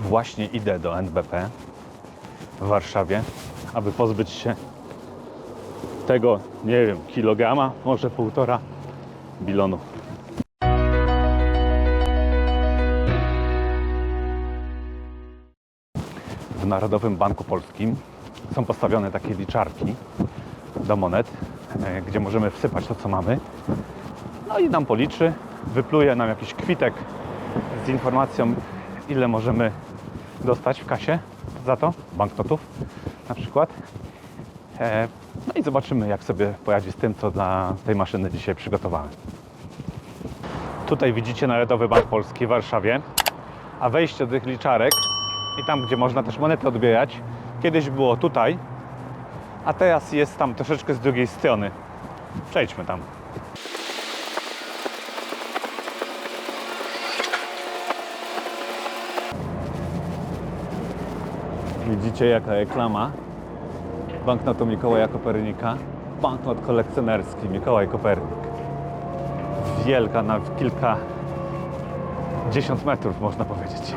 Właśnie idę do NBP w Warszawie, aby pozbyć się tego, nie wiem, kilograma, może półtora bilonu. W Narodowym Banku Polskim są postawione takie liczarki do monet, e, gdzie możemy wsypać to, co mamy. No i nam policzy, wypluje nam jakiś kwitek z informacją, ile możemy dostać w kasie za to, banknotów na przykład. E, No i zobaczymy, jak sobie poradzi z tym, co dla tej maszyny dzisiaj przygotowałem. Tutaj widzicie Narodowy Bank Polski w Warszawie, a wejście do tych liczarek i tam, gdzie można też monety odbierać, kiedyś było tutaj, a teraz jest tam troszeczkę z drugiej strony. Przejdźmy tam. Widzicie jaka reklama banknotu Mikołaja Kopernika. Banknot kolekcjonerski Mikołaj Kopernik. Wielka na kilka dziesiąt metrów można powiedzieć.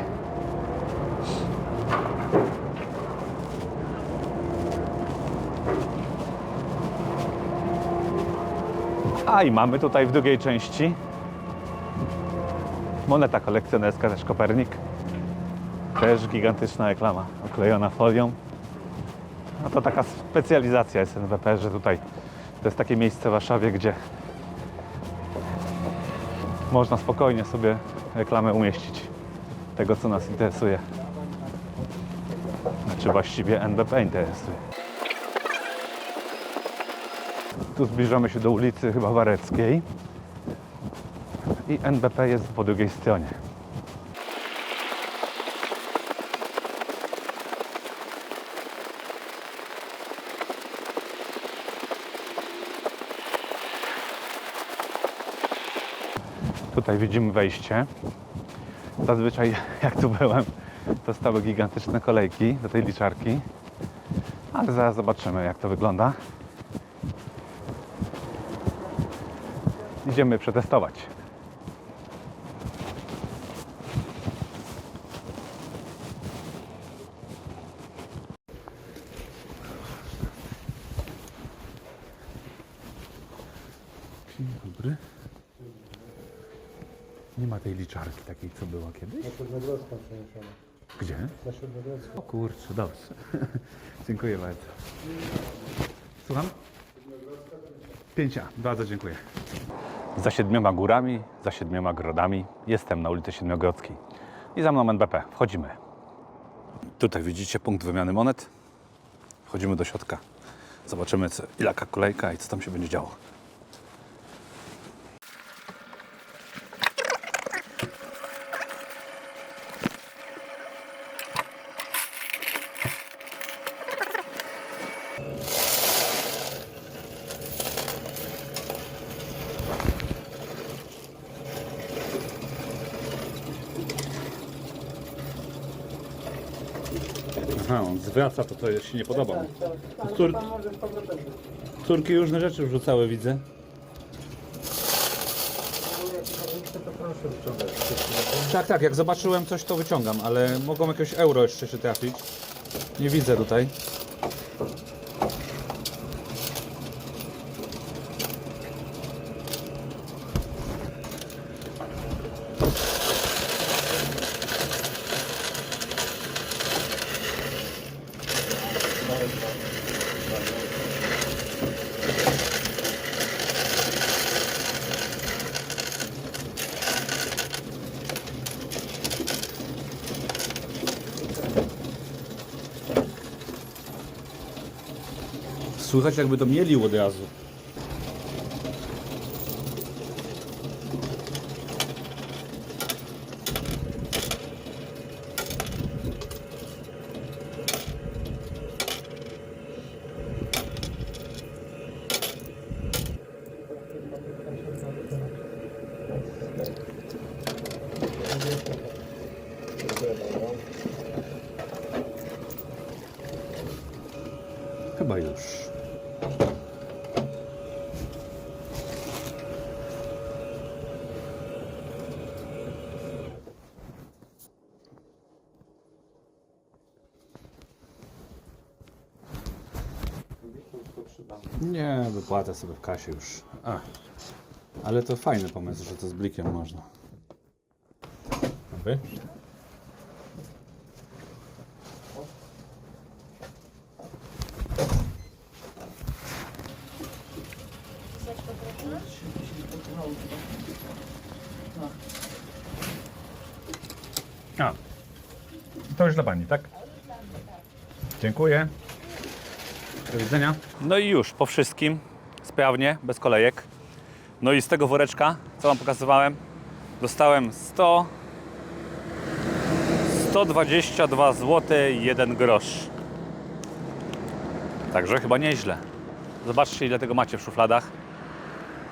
A i mamy tutaj w drugiej części moneta kolekcjonerska też Kopernik. Też gigantyczna reklama, oklejona folią. No to taka specjalizacja jest NWP, że tutaj to jest takie miejsce w Warszawie, gdzie można spokojnie sobie reklamę umieścić tego, co nas interesuje. Znaczy właściwie NBP interesuje. Tu zbliżamy się do ulicy chyba Wareckiej i NBP jest po drugiej stronie. Tutaj widzimy wejście. Zazwyczaj jak tu byłem, to stały gigantyczne kolejki do tej liczarki. Ale zaraz zobaczymy jak to wygląda. Idziemy przetestować. Dzień dobry. Nie ma tej liczarki takiej, co była kiedyś? Na Siedmiogrodzką przeniesiona. Gdzie? Na Siedmiogrodzką. O kurczę, dobrze. dziękuję bardzo. Słucham? Pięcia. Bardzo dziękuję. Za siedmioma górami, za siedmioma grodami jestem na ulicy Siedmiogrodzkiej. I za mną NBP. Wchodzimy. Tutaj widzicie punkt wymiany monet. Wchodzimy do środka. Zobaczymy, co, ilaka kolejka i co tam się będzie działo. Aha, on zwraca to, co się nie podoba. Cór... Córki różne rzeczy wrzucały, widzę. Tak, tak, jak zobaczyłem coś, to wyciągam, ale mogą jakieś euro jeszcze się trafić. Nie widzę tutaj. Słychać jakby to mielił od razu. Chyba już. Nie, wypłatę sobie w kasie już. A. Ale to fajny pomysł, że to z blikiem można. Aby? A. To już dla pani, tak? Dziękuję. Do widzenia. No i już, po wszystkim, sprawnie, bez kolejek. No i z tego woreczka, co Wam pokazywałem, dostałem 100, 122 zł 1 grosz. Także chyba nieźle. Zobaczcie, ile tego macie w szufladach,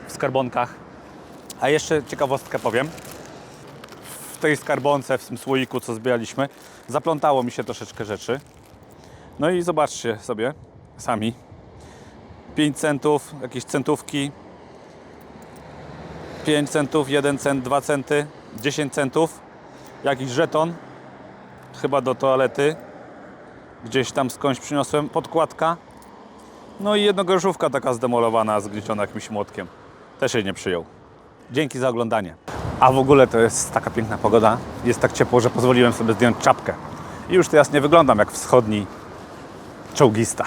w skarbonkach. A jeszcze ciekawostkę powiem. W tej skarbonce, w tym słoiku, co zbieraliśmy, zaplątało mi się troszeczkę rzeczy. No i zobaczcie sobie sami. 5 centów, jakieś centówki. 5 centów, 1 cent, 2 centy, 10 centów. Jakiś żeton, chyba do toalety. Gdzieś tam skądś przyniosłem. Podkładka. No i jednogroszówka taka zdemolowana, zgnieciona jakimś młotkiem. Też jej nie przyjął. Dzięki za oglądanie. A w ogóle to jest taka piękna pogoda. Jest tak ciepło, że pozwoliłem sobie zdjąć czapkę. I już teraz nie wyglądam jak wschodni czołgista.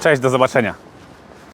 Cześć, do zobaczenia.